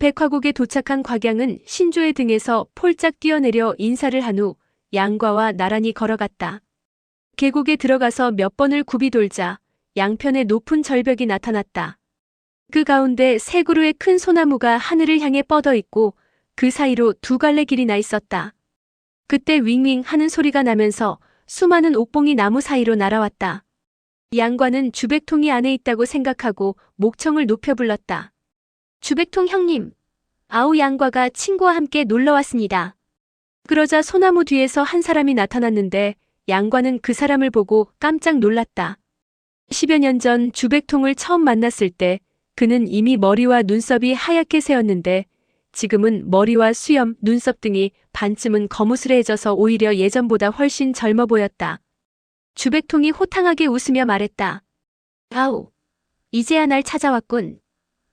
백화국에 도착한 곽양은 신조의 등에서 폴짝 뛰어내려 인사를 한 후 양과와 나란히 걸어갔다. 계곡에 들어가서 몇 번을 굽이 돌자 양편에 높은 절벽이 나타났다. 그 가운데 세 그루의 큰 소나무가 하늘을 향해 뻗어 있고 그 사이로 두 갈래 길이 나 있었다. 그때 윙윙 하는 소리가 나면서 수많은 옥봉이 나무 사이로 날아왔다. 양과는 주백통이 안에 있다고 생각하고 목청을 높여 불렀다. 주백통 형님, 아우 양과가 친구와 함께 놀러 왔습니다. 그러자 소나무 뒤에서 한 사람이 나타났는데 양과는 그 사람을 보고 깜짝 놀랐다. 10여 년 전 주백통을 처음 만났을 때 그는 이미 머리와 눈썹이 하얗게 새었는데 지금은 머리와 수염, 눈썹 등이 반쯤은 거무스레해져서 오히려 예전보다 훨씬 젊어 보였다. 주백통이 호탕하게 웃으며 말했다. 아우, 이제야 날 찾아왔군.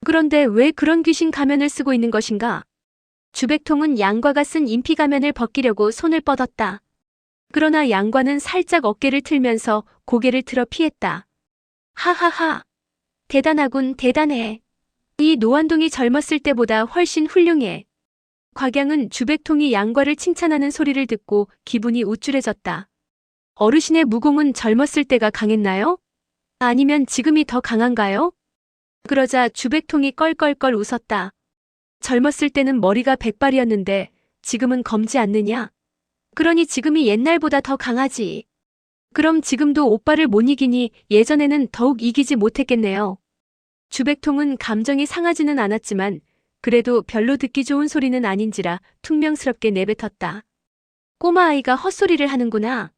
그런데 왜 그런 귀신 가면을 쓰고 있는 것인가? 주백통은 양과가 쓴 인피 가면을 벗기려고 손을 뻗었다. 그러나 양과는 살짝 어깨를 틀면서 고개를 틀어 피했다. 하하하. 대단하군, 대단해. 이 노안동이 젊었을 때보다 훨씬 훌륭해. 곽양은 주백통이 양과를 칭찬하는 소리를 듣고 기분이 우쭐해졌다. 어르신의 무공은 젊었을 때가 강했나요? 아니면 지금이 더 강한가요? 그러자 주백통이 껄껄껄 웃었다. 젊었을 때는 머리가 백발이었는데 지금은 검지 않느냐? 그러니 지금이 옛날보다 더 강하지. 그럼 지금도 오빠를 못 이기니 예전에는 더욱 이기지 못했겠네요. 주백통은 감정이 상하지는 않았지만 그래도 별로 듣기 좋은 소리는 아닌지라 퉁명스럽게 내뱉었다. 꼬마아이가 헛소리를 하는구나.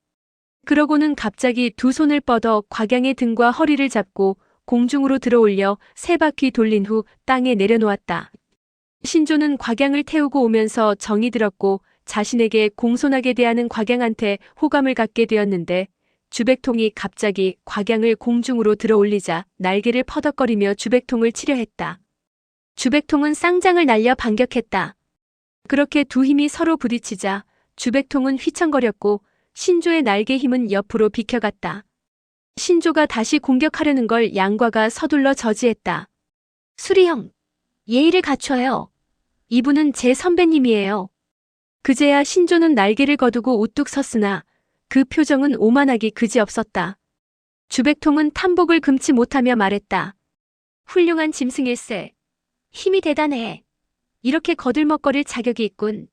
그러고는 갑자기 두 손을 뻗어 곽양의 등과 허리를 잡고 공중으로 들어올려 세 바퀴 돌린 후 땅에 내려놓았다. 신조는 곽양을 태우고 오면서 정이 들었고 자신에게 공손하게 대하는 곽양한테 호감을 갖게 되었는데 주백통이 갑자기 곽양을 공중으로 들어올리자 날개를 퍼덕거리며 주백통을 치려 했다. 주백통은 쌍장을 날려 반격했다. 그렇게 두 힘이 서로 부딪히자 주백통은 휘청거렸고 신조의 날개 힘은 옆으로 비켜갔다. 신조가 다시 공격하려는 걸 양과가 서둘러 저지했다. 수리형, 예의를 갖춰요. 이분은 제 선배님이에요. 그제야 신조는 날개를 거두고 우뚝 섰으나 그 표정은 오만하기 그지없었다. 주백통은 탐복을 금치 못하며 말했다. 훌륭한 짐승일세. 힘이 대단해. 이렇게 거들먹거릴 자격이 있군.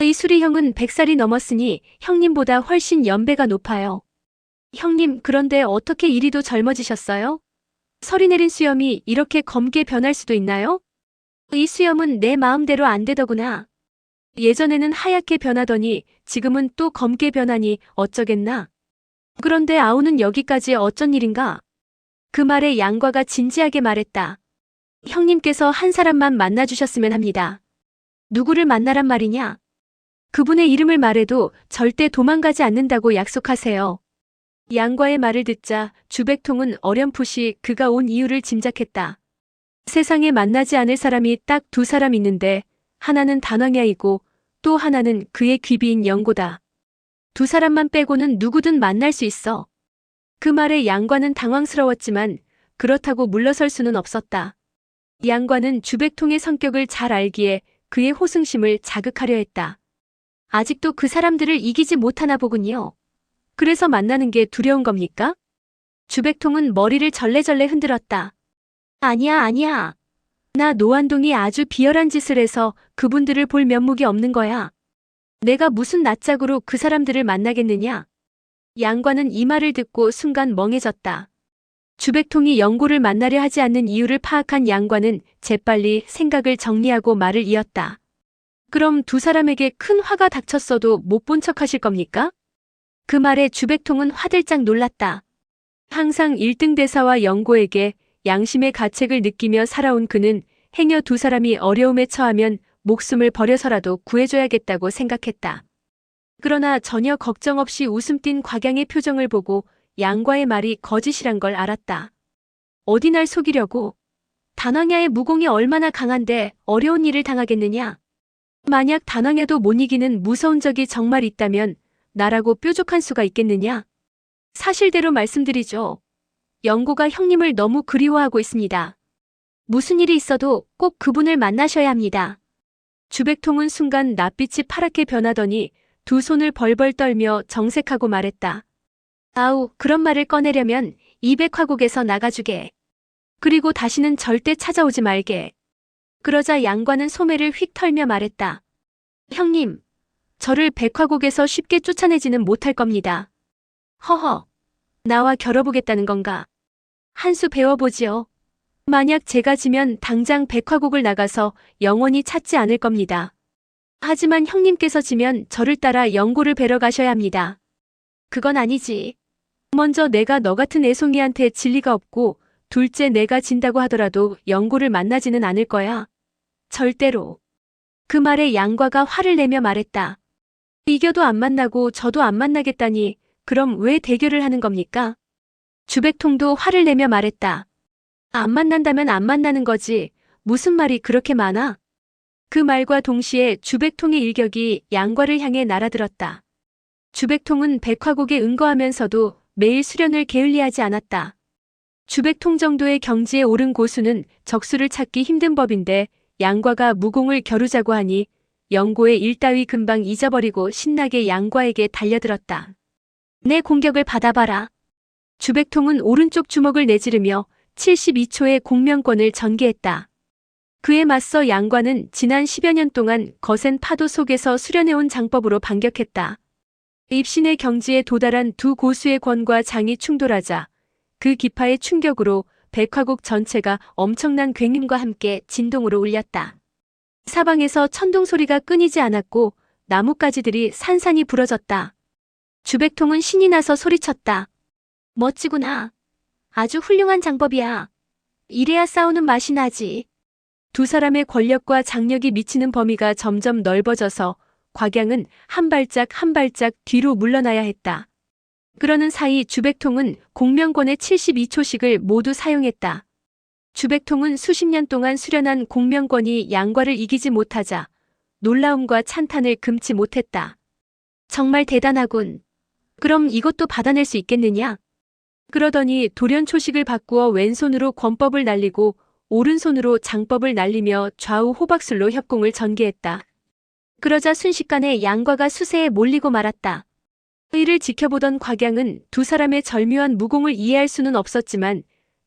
이 수리형은 100살이 넘었으니 형님보다 훨씬 연배가 높아요. 형님, 그런데 어떻게 이리도 젊어지셨어요? 설이 내린 수염이 이렇게 검게 변할 수도 있나요? 이 수염은 내 마음대로 안 되더구나. 예전에는 하얗게 변하더니 지금은 또 검게 변하니 어쩌겠나. 그런데 아우는 여기까지 어쩐 일인가? 그 말에 양과가 진지하게 말했다. 형님께서 한 사람만 만나주셨으면 합니다. 누구를 만나란 말이냐? 그분의 이름을 말해도 절대 도망가지 않는다고 약속하세요. 양과의 말을 듣자 주백통은 어렴풋이 그가 온 이유를 짐작했다. 세상에 만나지 않을 사람이 딱 두 사람 있는데 하나는 단왕야이고 또 하나는 그의 귀비인 영고다. 두 사람만 빼고는 누구든 만날 수 있어. 그 말에 양과는 당황스러웠지만 그렇다고 물러설 수는 없었다. 양과는 주백통의 성격을 잘 알기에 그의 호승심을 자극하려 했다. 아직도 그 사람들을 이기지 못하나 보군요. 그래서 만나는 게 두려운 겁니까? 주백통은 머리를 절레절레 흔들었다. 아니야, 아니야. 나 노안동이 아주 비열한 짓을 해서 그분들을 볼 면목이 없는 거야. 내가 무슨 낯짝으로 그 사람들을 만나겠느냐? 양과는 이 말을 듣고 순간 멍해졌다. 주백통이 영고를 만나려 하지 않는 이유를 파악한 양과는 재빨리 생각을 정리하고 말을 이었다. 그럼 두 사람에게 큰 화가 닥쳤어도 못 본 척 하실 겁니까? 그 말에 주백통은 화들짝 놀랐다. 항상 1등 대사와 영고에게 양심의 가책을 느끼며 살아온 그는 행여 두 사람이 어려움에 처하면 목숨을 버려서라도 구해줘야겠다고 생각했다. 그러나 전혀 걱정 없이 웃음 띤 곽양의 표정을 보고 양과의 말이 거짓이란 걸 알았다. 어디 날 속이려고? 단왕야의 무공이 얼마나 강한데 어려운 일을 당하겠느냐? 만약 단왕야도 못 이기는 무서운 적이 정말 있다면 나라고 뾰족한 수가 있겠느냐? 사실대로 말씀드리죠. 영고가 형님을 너무 그리워하고 있습니다. 무슨 일이 있어도 꼭 그분을 만나셔야 합니다. 주백통은 순간 낯빛이 파랗게 변하더니 두 손을 벌벌 떨며 정색하고 말했다. 아우, 그런 말을 꺼내려면 200화국에서 나가주게. 그리고 다시는 절대 찾아오지 말게. 그러자 양과는 소매를 휙 털며 말했다. 형님, 저를 백화국에서 쉽게 쫓아내지는 못할 겁니다. 허허, 나와 겨뤄보겠다는 건가? 한 수 배워보지요. 만약 제가 지면 당장 백화국을 나가서 영원히 찾지 않을 겁니다. 하지만 형님께서 지면 저를 따라 영고를 뵈러 가셔야 합니다. 그건 아니지. 먼저 내가 너 같은 애송이한테 진리가 없고 둘째 내가 진다고 하더라도 영고를 만나지는 않을 거야. 절대로. 그 말에 양과가 화를 내며 말했다. 이겨도 안 만나고 저도 안 만나겠다니 그럼 왜 대결을 하는 겁니까? 주백통도 화를 내며 말했다. 안 만난다면 안 만나는 거지. 무슨 말이 그렇게 많아? 그 말과 동시에 주백통의 일격이 양과를 향해 날아들었다. 주백통은 백화국에 응거하면서도 매일 수련을 게을리하지 않았다. 주백통 정도의 경지에 오른 고수는 적수를 찾기 힘든 법인데 양과가 무공을 겨루자고 하니 영고의 일 따위 금방 잊어버리고 신나게 양과에게 달려들었다. 내 공격을 받아봐라. 주백통은 오른쪽 주먹을 내지르며 72초의 공명권을 전개했다. 그에 맞서 양과는 지난 10여 년 동안 거센 파도 속에서 수련해온 장법으로 반격했다. 입신의 경지에 도달한 두 고수의 권과 장이 충돌하자 그 기파의 충격으로 백화국 전체가 엄청난 굉음과 함께 진동으로 울렸다. 사방에서 천둥 소리가 끊이지 않았고 나뭇가지들이 산산이 부러졌다. 주백통은 신이 나서 소리쳤다. 멋지구나. 아주 훌륭한 장법이야. 이래야 싸우는 맛이 나지. 두 사람의 권력과 장력이 미치는 범위가 점점 넓어져서 곽양은 한 발짝 한 발짝 뒤로 물러나야 했다. 그러는 사이 주백통은 공명권의 72초씩을 모두 사용했다. 주백통은 수십 년 동안 수련한 공명권이 양과를 이기지 못하자 놀라움과 찬탄을 금치 못했다. 정말 대단하군. 그럼 이것도 받아낼 수 있겠느냐? 그러더니 돌연초식을 바꾸어 왼손으로 권법을 날리고 오른손으로 장법을 날리며 좌우 호박술로 협공을 전개했다. 그러자 순식간에 양과가 수세에 몰리고 말았다. 이를 지켜보던 곽양은 두 사람의 절묘한 무공을 이해할 수는 없었지만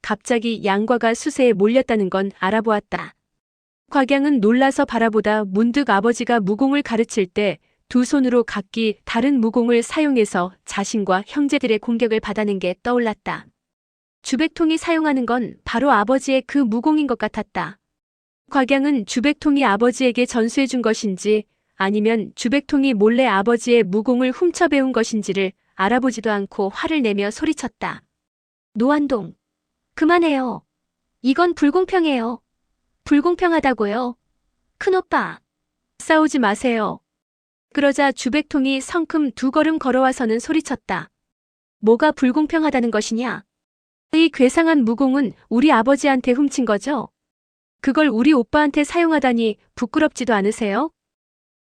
갑자기 양과가 수세에 몰렸다는 건 알아보았다. 곽양은 놀라서 바라보다 문득 아버지가 무공을 가르칠 때 두 손으로 각기 다른 무공을 사용해서 자신과 형제들의 공격을 받아낸 게 떠올랐다. 주백통이 사용하는 건 바로 아버지의 그 무공인 것 같았다. 곽양은 주백통이 아버지에게 전수해 준 것인지 아니면 주백통이 몰래 아버지의 무공을 훔쳐 배운 것인지를 알아보지도 않고 화를 내며 소리쳤다. 노안동, 그만해요. 이건 불공평해요. 불공평하다고요. 큰오빠, 싸우지 마세요. 그러자 주백통이 성큼 두 걸음 걸어와서는 소리쳤다. 뭐가 불공평하다는 것이냐? 이 괴상한 무공은 우리 아버지한테 훔친 거죠? 그걸 우리 오빠한테 사용하다니 부끄럽지도 않으세요?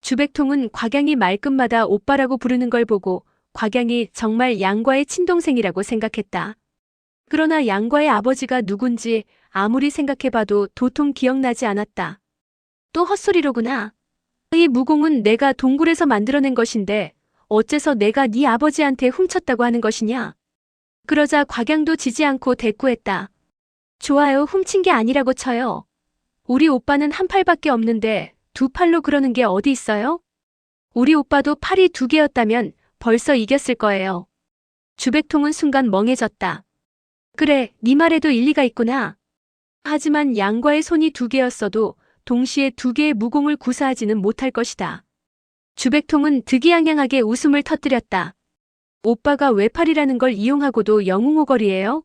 주백통은 곽양이 말끝마다 오빠라고 부르는 걸 보고 곽양이 정말 양과의 친동생이라고 생각했다. 그러나 양과의 아버지가 누군지 아무리 생각해봐도 도통 기억나지 않았다. 또 헛소리로구나. 이 무공은 내가 동굴에서 만들어낸 것인데 어째서 내가 네 아버지한테 훔쳤다고 하는 것이냐? 그러자 곽양도 지지 않고 대꾸했다. 좋아요, 훔친 게 아니라고 쳐요. 우리 오빠는 한 팔밖에 없는데 두 팔로 그러는 게 어디 있어요? 우리 오빠도 팔이 두 개였다면 벌써 이겼을 거예요. 주백통은 순간 멍해졌다. 그래, 네 말에도 일리가 있구나. 하지만 양과의 손이 두 개였어도 동시에 두 개의 무공을 구사하지는 못할 것이다. 주백통은 득이양양하게 웃음을 터뜨렸다. 오빠가 외팔이라는 걸 이용하고도 영웅오거리예요?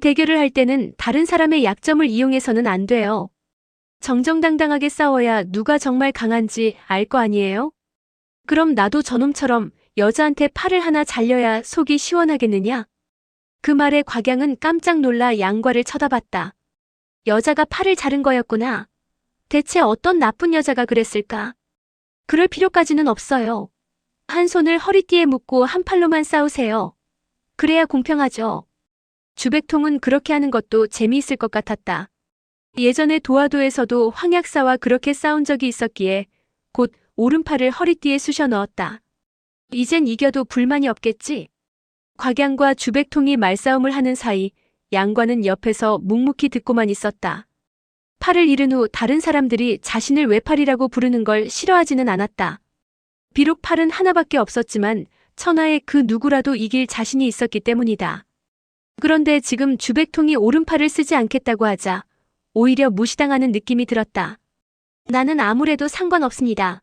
대결을 할 때는 다른 사람의 약점을 이용해서는 안 돼요. 정정당당하게 싸워야 누가 정말 강한지 알 거 아니에요? 그럼 나도 저놈처럼 여자한테 팔을 하나 잘려야 속이 시원하겠느냐? 그 말에 곽양은 깜짝 놀라 양과를 쳐다봤다. 여자가 팔을 자른 거였구나. 대체 어떤 나쁜 여자가 그랬을까? 그럴 필요까지는 없어요. 한 손을 허리띠에 묶고 한 팔로만 싸우세요. 그래야 공평하죠. 주백통은 그렇게 하는 것도 재미있을 것 같았다. 예전에 도화도에서도 황약사와 그렇게 싸운 적이 있었기에 곧 오른팔을 허리띠에 쑤셔 넣었다. 이젠 이겨도 불만이 없겠지? 곽양과 주백통이 말싸움을 하는 사이 양과는 옆에서 묵묵히 듣고만 있었다. 팔을 잃은 후 다른 사람들이 자신을 외팔이라고 부르는 걸 싫어하지는 않았다. 비록 팔은 하나밖에 없었지만 천하에 그 누구라도 이길 자신이 있었기 때문이다. 그런데 지금 주백통이 오른팔을 쓰지 않겠다고 하자 오히려 무시당하는 느낌이 들었다. 나는 아무래도 상관없습니다.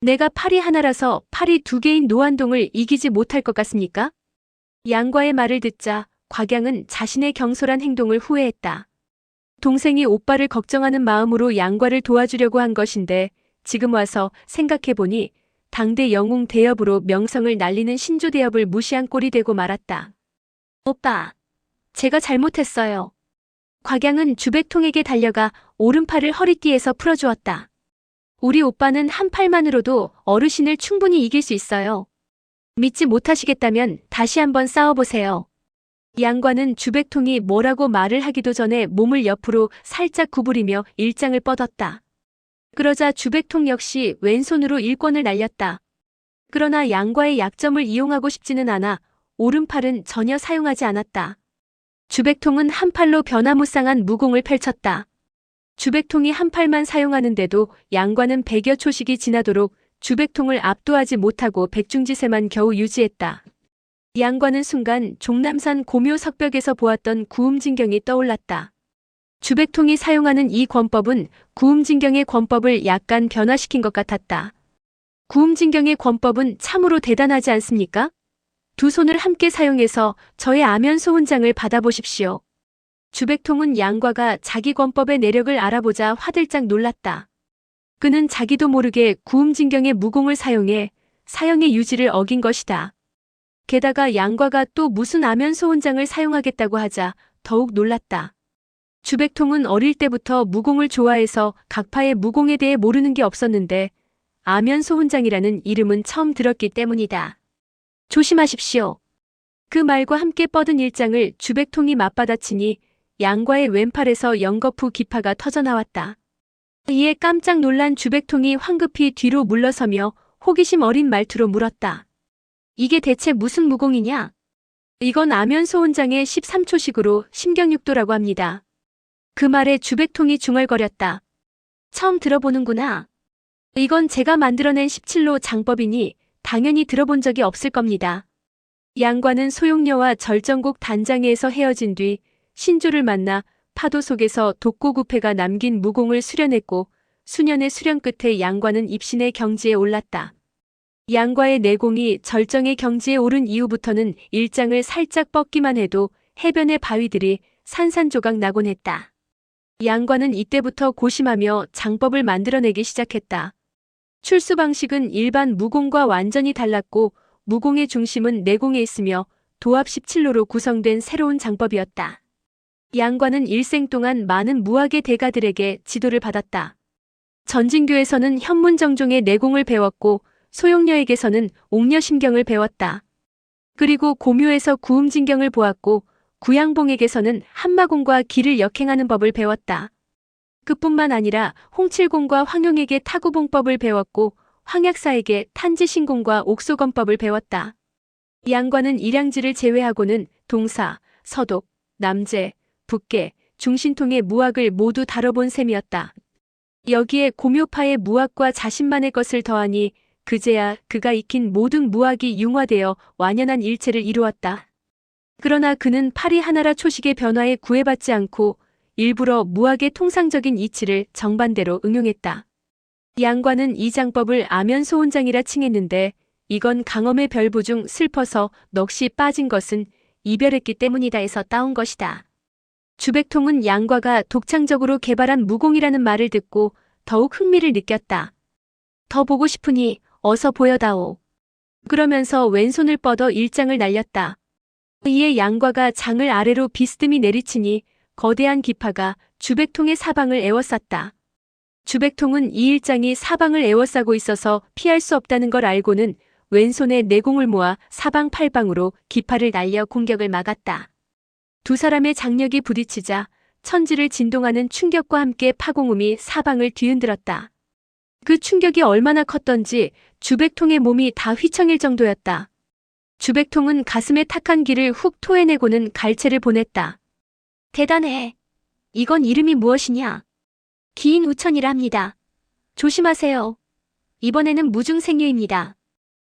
내가 팔이 하나라서 팔이 두 개인 노안동을 이기지 못할 것 같습니까? 양과의 말을 듣자 곽양은 자신의 경솔한 행동을 후회했다. 동생이 오빠를 걱정하는 마음으로 양과를 도와주려고 한 것인데 지금 와서 생각해보니 당대 영웅 대엽으로 명성을 날리는 신조 대엽을 무시한 꼴이 되고 말았다. 오빠, 제가 잘못했어요. 곽양은 주백통에게 달려가 오른팔을 허리띠에서 풀어주었다. 우리 오빠는 한 팔만으로도 어르신을 충분히 이길 수 있어요. 믿지 못하시겠다면 다시 한번 싸워보세요. 양과는 주백통이 뭐라고 말을 하기도 전에 몸을 옆으로 살짝 구부리며 일장을 뻗었다. 그러자 주백통 역시 왼손으로 일권을 날렸다. 그러나 양과의 약점을 이용하고 싶지는 않아 오른팔은 전혀 사용하지 않았다. 주백통은 한 팔로 변화무쌍한 무공을 펼쳤다. 주백통이 한 팔만 사용하는데도 양과는 백여 초식이 지나도록 주백통을 압도하지 못하고 백중지세만 겨우 유지했다. 양과는 순간 종남산 고묘 석벽에서 보았던 구음진경이 떠올랐다. 주백통이 사용하는 이 권법은 구음진경의 권법을 약간 변화시킨 것 같았다. 구음진경의 권법은 참으로 대단하지 않습니까? 두 손을 함께 사용해서 저의 아면 소 훈장을 받아보십시오. 주백통은 양과가 자기 권법의 내력을 알아보자 화들짝 놀랐다. 그는 자기도 모르게 구음진경의 무공을 사용해 사형의 유지를 어긴 것이다. 게다가 양과가 또 무슨 아면소 훈장을 사용하겠다고 하자 더욱 놀랐다. 주백통은 어릴 때부터 무공을 좋아해서 각파의 무공에 대해 모르는 게 없었는데 아면소 훈장이라는 이름은 처음 들었기 때문이다. 조심하십시오. 그 말과 함께 뻗은 일장을 주백통이 맞받아치니 양과의 왼팔에서 연거푸 기파가 터져나왔다. 이에 깜짝 놀란 주백통이 황급히 뒤로 물러서며 호기심 어린 말투로 물었다. 이게 대체 무슨 무공이냐? 이건 아면소 훈장의 13초식으로 심경육도라고 합니다. 그 말에 주백통이 중얼거렸다. 처음 들어보는구나. 이건 제가 만들어낸 17로 장법이니 당연히 들어본 적이 없을 겁니다. 양과는 소용녀와 절정곡 단장회에서 헤어진 뒤 신조를 만나 파도 속에서 독고구패가 남긴 무공을 수련했고 수년의 수련 끝에 양과는 입신의 경지에 올랐다. 양과의 내공이 절정의 경지에 오른 이후부터는 일장을 살짝 뻗기만 해도 해변의 바위들이 산산조각 나곤 했다. 양과는 이때부터 고심하며 장법을 만들어내기 시작했다. 출수 방식은 일반 무공과 완전히 달랐고 무공의 중심은 내공에 있으며 도합 17로로 구성된 새로운 장법이었다. 양과는 일생 동안 많은 무학의 대가들에게 지도를 받았다. 전진교에서는 현문정종의 내공을 배웠고 소용녀에게서는 옥녀심경을 배웠다. 그리고 고묘에서 구음진경을 보았고 구양봉에게서는 한마공과 길을 역행하는 법을 배웠다. 그뿐만 아니라 홍칠공과 황용에게 타구봉법을 배웠고 황약사에게 탄지신공과 옥소건법을 배웠다. 양과는 일양지를 제외하고는 동사, 서독, 남제, 북계, 중신통의 무학을 모두 다뤄본 셈이었다. 여기에 고묘파의 무학과 자신만의 것을 더하니 그제야 그가 익힌 모든 무학이 융화되어 완연한 일체를 이루었다. 그러나 그는 파리 하나라 초식의 변화에 구애받지 않고 일부러 무학의 통상적인 이치를 정반대로 응용했다. 양과는 이 장법을 아면소원장이라 칭했는데 이건 강엄의 별부 중 슬퍼서 넋이 빠진 것은 이별했기 때문이다 해서 따온 것이다. 주백통은 양과가 독창적으로 개발한 무공이라는 말을 듣고 더욱 흥미를 느꼈다. 더 보고 싶으니 어서 보여다오. 그러면서 왼손을 뻗어 일장을 날렸다. 이에 양과가 장을 아래로 비스듬히 내리치니 거대한 기파가 주백통의 사방을 에워쌌다. 주백통은 이 일장이 사방을 에워싸고 있어서 피할 수 없다는 걸 알고는 왼손에 내공을 모아 사방 팔방으로 기파를 날려 공격을 막았다. 두 사람의 장력이 부딪히자 천지를 진동하는 충격과 함께 파공음이 사방을 뒤흔들었다. 그 충격이 얼마나 컸던지 주백통의 몸이 다 휘청일 정도였다. 주백통은 가슴에 탁한 기를 훅 토해내고는 갈채를 보냈다. 대단해. 이건 이름이 무엇이냐? 기인 우천이랍니다. 조심하세요. 이번에는 무중생유입니다.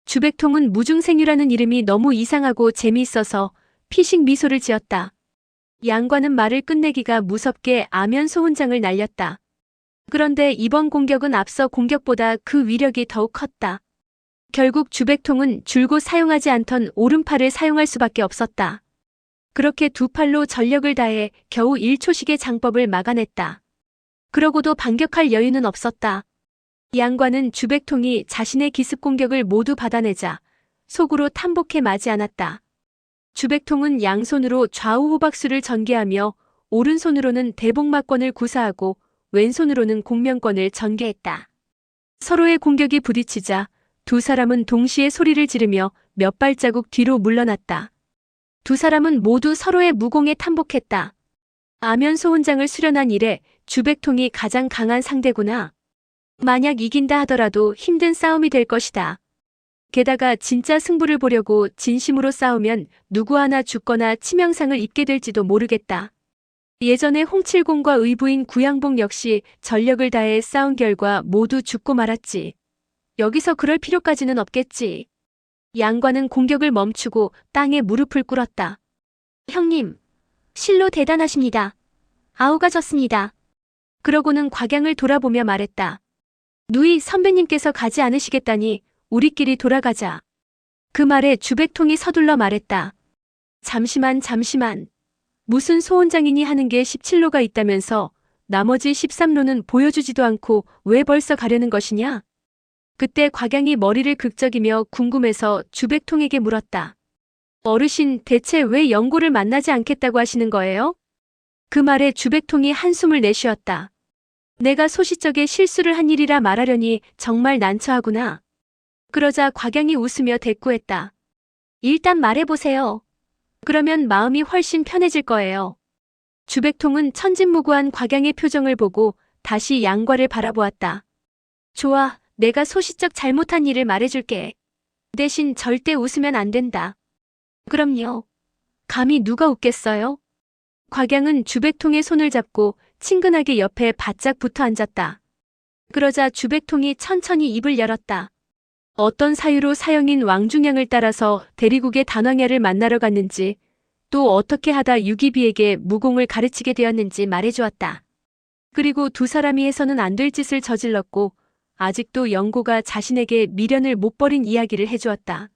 주백통은 무중생유라는 이름이 너무 이상하고 재미있어서 피식 미소를 지었다. 양과는 말을 끝내기가 무섭게 아면 소훈장을 날렸다. 그런데 이번 공격은 앞서 공격보다 그 위력이 더욱 컸다. 결국 주백통은 줄곧 사용하지 않던 오른팔을 사용할 수밖에 없었다. 그렇게 두 팔로 전력을 다해 겨우 1초씩의 장법을 막아냈다. 그러고도 반격할 여유는 없었다. 양과는 주백통이 자신의 기습 공격을 모두 받아내자 속으로 탐복해 마지 않았다. 주백통은 양손으로 좌우 호박수를 전개하며 오른손으로는 대복막권을 구사하고 왼손으로는 공명권을 전개했다. 서로의 공격이 부딪히자 두 사람은 동시에 소리를 지르며 몇 발자국 뒤로 물러났다. 두 사람은 모두 서로의 무공에 탐복했다. 아면소 혼장을 수련한 이래 주백통이 가장 강한 상대구나. 만약 이긴다 하더라도 힘든 싸움이 될 것이다. 게다가 진짜 승부를 보려고 진심으로 싸우면 누구 하나 죽거나 치명상을 입게 될지도 모르겠다. 예전에 홍칠공과 의부인 구양봉 역시 전력을 다해 싸운 결과 모두 죽고 말았지. 여기서 그럴 필요까지는 없겠지. 양과는 공격을 멈추고 땅에 무릎을 꿇었다. 형님, 실로 대단하십니다. 아우가 졌습니다. 그러고는 곽양을 돌아보며 말했다. 누이 선배님께서 가지 않으시겠다니 우리끼리 돌아가자. 그 말에 주백통이 서둘러 말했다. 잠시만 잠시만. 무슨 소원장이니 하는 게 17로가 있다면서 나머지 13로는 보여주지도 않고 왜 벌써 가려는 것이냐? 그때 곽양이 머리를 극적이며 궁금해서 주백통에게 물었다. 어르신 대체 왜 영고를 만나지 않겠다고 하시는 거예요? 그 말에 주백통이 한숨을 내쉬었다. 내가 소시적에 실수를 한 일이라 말하려니 정말 난처하구나. 그러자 곽양이 웃으며 대꾸했다. 일단 말해보세요. 그러면 마음이 훨씬 편해질 거예요. 주백통은 천진무구한 곽양의 표정을 보고 다시 양과를 바라보았다. 좋아, 내가 소시적 잘못한 일을 말해줄게. 대신 절대 웃으면 안 된다. 그럼요. 감히 누가 웃겠어요? 곽양은 주백통의 손을 잡고 친근하게 옆에 바짝 붙어 앉았다. 그러자 주백통이 천천히 입을 열었다. 어떤 사유로 사형인 왕중양을 따라서 대리국의 단왕야를 만나러 갔는지 또 어떻게 하다 유기비에게 무공을 가르치게 되었는지 말해주었다. 그리고 두 사람이 해서는 안 될 짓을 저질렀고 아직도 영고가 자신에게 미련을 못 버린 이야기를 해주었다.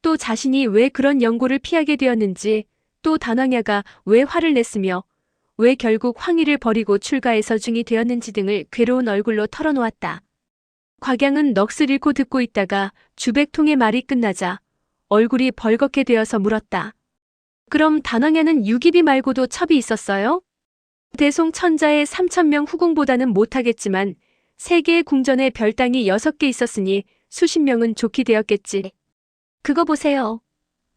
또 자신이 왜 그런 영고를 피하게 되었는지 또 단왕야가 왜 화를 냈으며 왜 결국 황희를 버리고 출가해서 중이 되었는지 등을 괴로운 얼굴로 털어놓았다. 곽양은 넋을 잃고 듣고 있다가 주백통의 말이 끝나자 얼굴이 벌겋게 되어서 물었다. 그럼 단왕야는 유기비 말고도 첩이 있었어요? 대송 천자의 3천명 후궁보다는 못하겠지만 세계의 궁전에 별당이 6개 있었으니 수십 명은 좋게 되었겠지. 그거 보세요.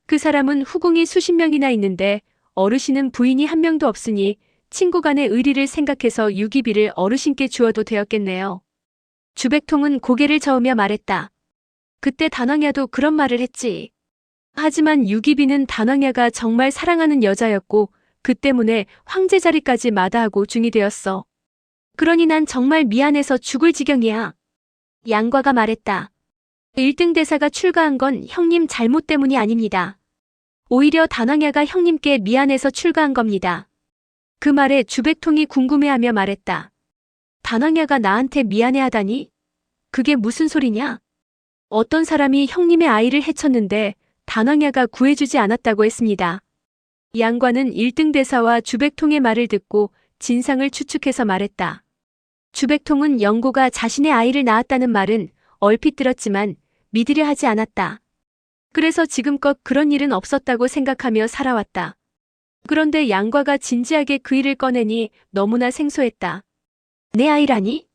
그 사람은 후궁이 수십 명이나 있는데 어르신은 부인이 한 명도 없으니 친구 간의 의리를 생각해서 유기비를 어르신께 주어도 되었겠네요. 주백통은 고개를 저으며 말했다. 그때 단왕야도 그런 말을 했지. 하지만 유기비는 단왕야가 정말 사랑하는 여자였고 그 때문에 황제 자리까지 마다하고 중이 되었어. 그러니 난 정말 미안해서 죽을 지경이야. 양과가 말했다. 1등 대사가 출가한 건 형님 잘못 때문이 아닙니다. 오히려 단왕야가 형님께 미안해서 출가한 겁니다. 그 말에 주백통이 궁금해하며 말했다. 단왕야가 나한테 미안해하다니? 그게 무슨 소리냐? 어떤 사람이 형님의 아이를 해쳤는데 단왕야가 구해주지 않았다고 했습니다. 양과는 1등 대사와 주백통의 말을 듣고 진상을 추측해서 말했다. 주백통은 영고가 자신의 아이를 낳았다는 말은 얼핏 들었지만 믿으려 하지 않았다. 그래서 지금껏 그런 일은 없었다고 생각하며 살아왔다. 그런데 양과가 진지하게 그 일을 꺼내니 너무나 생소했다. 내 아이라니?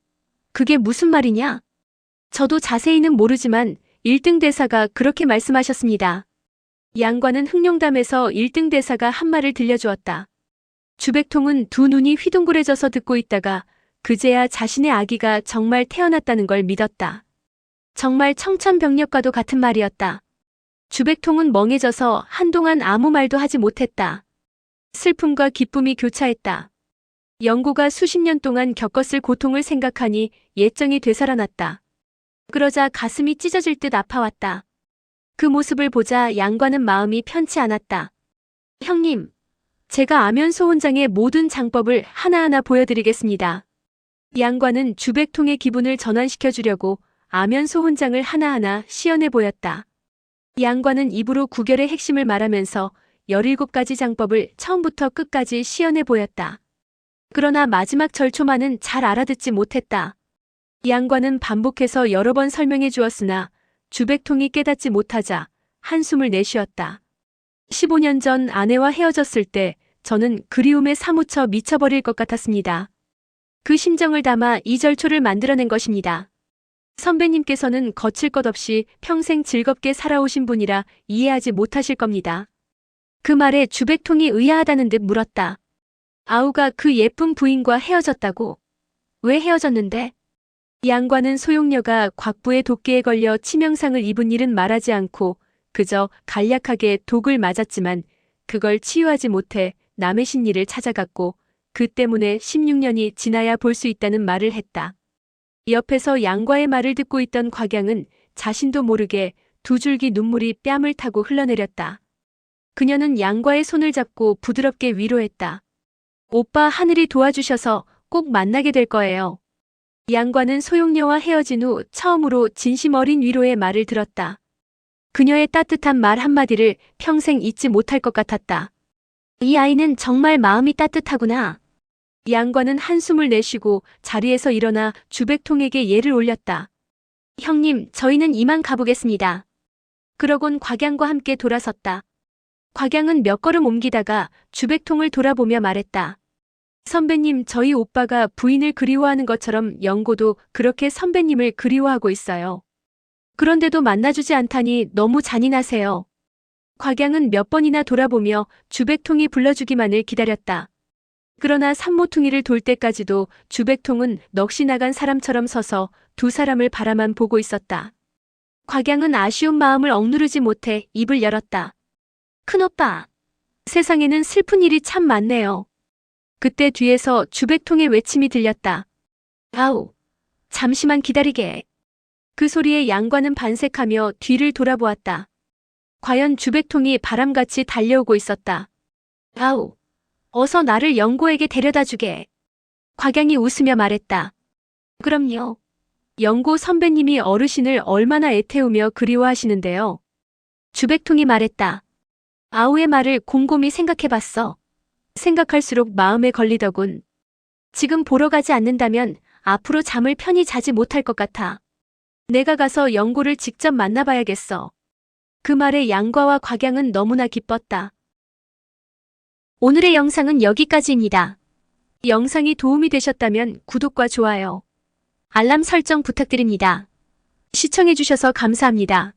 그게 무슨 말이냐? 저도 자세히는 모르지만 1등 대사가 그렇게 말씀하셨습니다. 양과는 흑룡담에서 1등 대사가 한 말을 들려주었다. 주백통은 두 눈이 휘둥그레져서 듣고 있다가 그제야 자신의 아기가 정말 태어났다는 걸 믿었다. 정말 청천벽력과도 같은 말이었다. 주백통은 멍해져서 한동안 아무 말도 하지 못했다. 슬픔과 기쁨이 교차했다. 영고가 수십 년 동안 겪었을 고통을 생각하니 예정이 되살아났다. 그러자 가슴이 찢어질 듯 아파왔다. 그 모습을 보자 양과는 마음이 편치 않았다. 형님, 제가 아면소 혼장의 모든 장법을 하나하나 보여드리겠습니다. 양과는 주백통의 기분을 전환시켜 주려고 아면소 혼장을 하나하나 시연해 보였다. 양과는 입으로 구결의 핵심을 말하면서 17가지 장법을 처음부터 끝까지 시연해 보였다. 그러나 마지막 절초만은 잘 알아듣지 못했다. 양과는 반복해서 여러 번 설명해 주었으나 주백통이 깨닫지 못하자 한숨을 내쉬었다. 15년 전 아내와 헤어졌을 때 저는 그리움에 사무쳐 미쳐버릴 것 같았습니다. 그 심정을 담아 이 절초를 만들어낸 것입니다. 선배님께서는 거칠 것 없이 평생 즐겁게 살아오신 분이라 이해하지 못하실 겁니다. 그 말에 주백통이 의아하다는 듯 물었다. 아우가 그 예쁜 부인과 헤어졌다고? 왜 헤어졌는데? 양과는 소용녀가 곽부의 도끼에 걸려 치명상을 입은 일은 말하지 않고 그저 간략하게 독을 맞았지만 그걸 치유하지 못해 남의 신리를 찾아갔고 그 때문에 16년이 지나야 볼 수 있다는 말을 했다. 옆에서 양과의 말을 듣고 있던 곽양은 자신도 모르게 두 줄기 눈물이 뺨을 타고 흘러내렸다. 그녀는 양과의 손을 잡고 부드럽게 위로했다. 오빠 하늘이 도와주셔서 꼭 만나게 될 거예요. 양과는 소용녀와 헤어진 후 처음으로 진심 어린 위로의 말을 들었다. 그녀의 따뜻한 말 한마디를 평생 잊지 못할 것 같았다. 이 아이는 정말 마음이 따뜻하구나. 양과는 한숨을 내쉬고 자리에서 일어나 주백통에게 예를 올렸다. 형님, 저희는 이만 가보겠습니다. 그러곤 곽양과 함께 돌아섰다. 곽양은 몇 걸음 옮기다가 주백통을 돌아보며 말했다. 선배님, 저희 오빠가 부인을 그리워하는 것처럼 영고도 그렇게 선배님을 그리워하고 있어요. 그런데도 만나주지 않다니 너무 잔인하세요. 곽양은 몇 번이나 돌아보며 주백통이 불러주기만을 기다렸다. 그러나 산모퉁이를 돌 때까지도 주백통은 넋이 나간 사람처럼 서서 두 사람을 바라만 보고 있었다. 곽양은 아쉬운 마음을 억누르지 못해 입을 열었다. 큰오빠, 세상에는 슬픈 일이 참 많네요. 그때 뒤에서 주백통의 외침이 들렸다. 아우, 잠시만 기다리게. 그 소리에 양과는 반색하며 뒤를 돌아보았다. 과연 주백통이 바람같이 달려오고 있었다. 아우, 어서 나를 영고에게 데려다 주게. 곽양이 웃으며 말했다. 그럼요. 영고 선배님이 어르신을 얼마나 애태우며 그리워하시는데요. 주백통이 말했다. 아우의 말을 곰곰이 생각해봤어. 생각할수록 마음에 걸리더군. 지금 보러 가지 않는다면 앞으로 잠을 편히 자지 못할 것 같아. 내가 가서 영고를 직접 만나봐야겠어. 그 말에 양과와 곽양은 너무나 기뻤다. 오늘의 영상은 여기까지입니다. 영상이 도움이 되셨다면 구독과 좋아요, 알람 설정 부탁드립니다. 시청해주셔서 감사합니다.